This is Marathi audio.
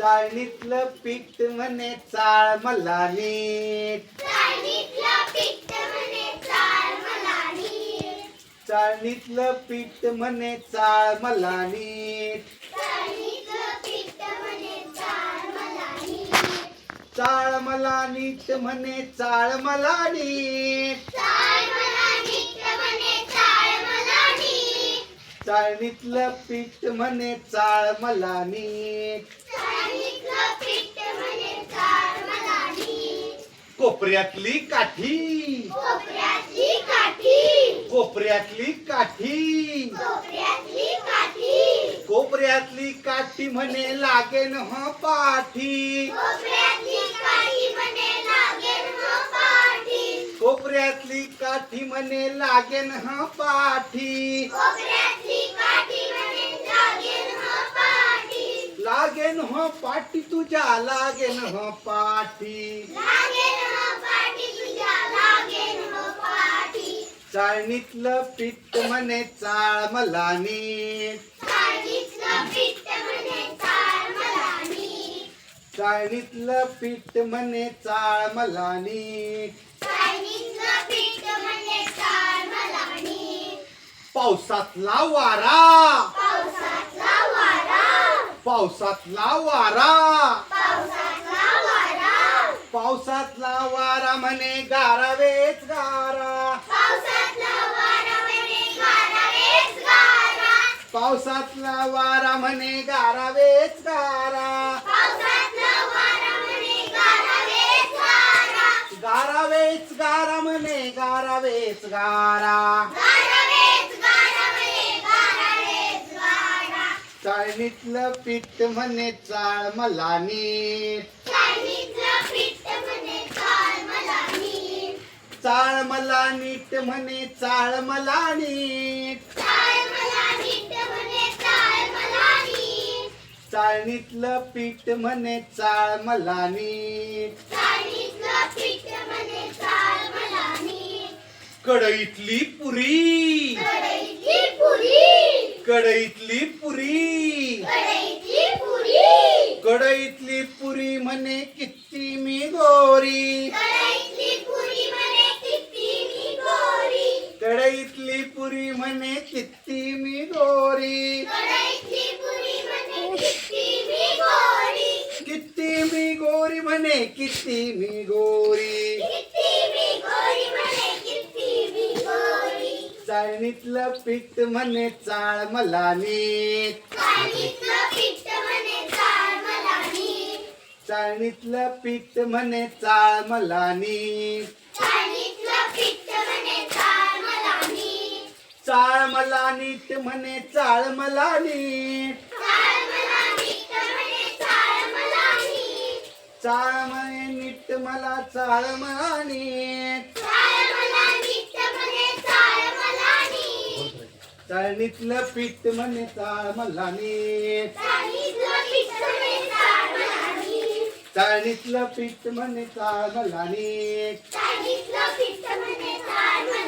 चाळणीतलं पीठ म्हणे चाळ मला नीट चाळणीतलं पीठ म्हणे चाळ मला नीट. चाळ मला नीट म्हणे चाळ मला नीट. चाळणीतलं पीठ म्हणे चाळ मला नीट. कोपऱ्यातली काठी. कोपऱ्यातली काठी. कोपऱ्यातली काठी. म्हणे लागेन लागेल ह पाठी. कोपऱ्यातली काठी म्हणे लागेन ह पाठी. लागेन ह पाठी तुझ्या लागेन ह पाठी पाठी चाळणीतलं पीठ म्हणे चाळ मला नीट चाळणीतलं पीठ म्हणे चाळ मला नीट. चाळणीतलं पीठ म्हणे चाळ मला नीट चाळणीतलं पीठ म्हणे चाळ मला नीट. पावसातला वारा पावसातला वारा पावसातला वारा. पावसातला वारा. पावसातला वारा म्हणे गारावेच गारा. पावसातला वारा म्हणे गारावेच गारा. गारावेच गारा. म्हणे गारावेच गारा चाळणीतलं पीठ म्हणे चाळ मला नीट चाळ मला नीट. म्हणे चाळ मला नीट. चाळणीतलं पीठ म्हणे चाळ मला नीट. कढईतली पुरी कढईतली पुरी कढईतली पुरी कढईतली पुरी कढईतली पुरी म्हणे किती मी गोरी. कढईतली पुरी म्हणे किती मी गोरी. कढईतली पुरी म्हणे किती मी गोरी. कढईतली पुरी म्हणे किती मी गोरी. किती मी गोरी म्हणे किती मी गोरी. किती मी गोरी म्हणे किती मी गोरी. चाळणीतलं पीठ म्हणे चाळ मला नीट. चाळणीतलं पीठ म्हणे. चाळणीतलं पीठ म्हणे चाळ मला नीट चाळणीतलं पीठ म्हणे चाळ मला नीट. म्हणे चाळ मला नीट चाळ म्हणे नीट. मला चाळ मला चाळ नीट. चाळणीतलं पीठ म्हणे चाळ मला नीट चाळणीतलं पीठ म्हणे चार मला